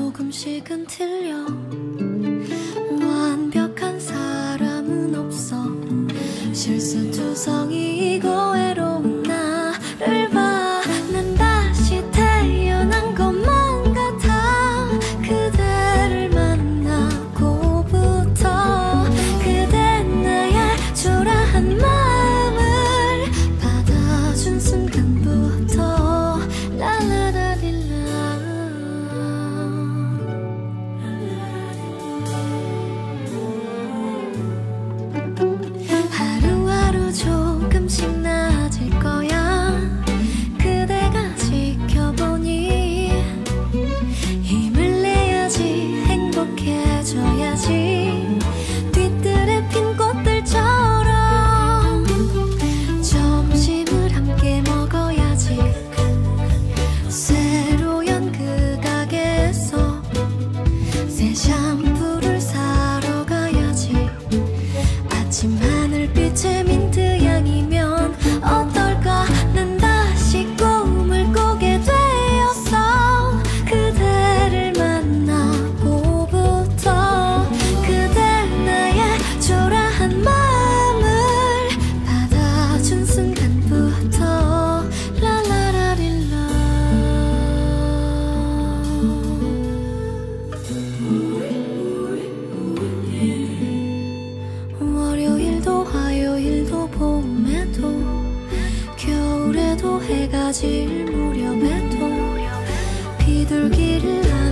조금씩은 틀려. 완벽한 사람은 없어. 실수투성이고 외로운 나를 봐 난 다시 태어난 것만 같아 그대를 만나고부터 그대 나의 초라한 마 해도 해가 질 무렵에도 비둘기를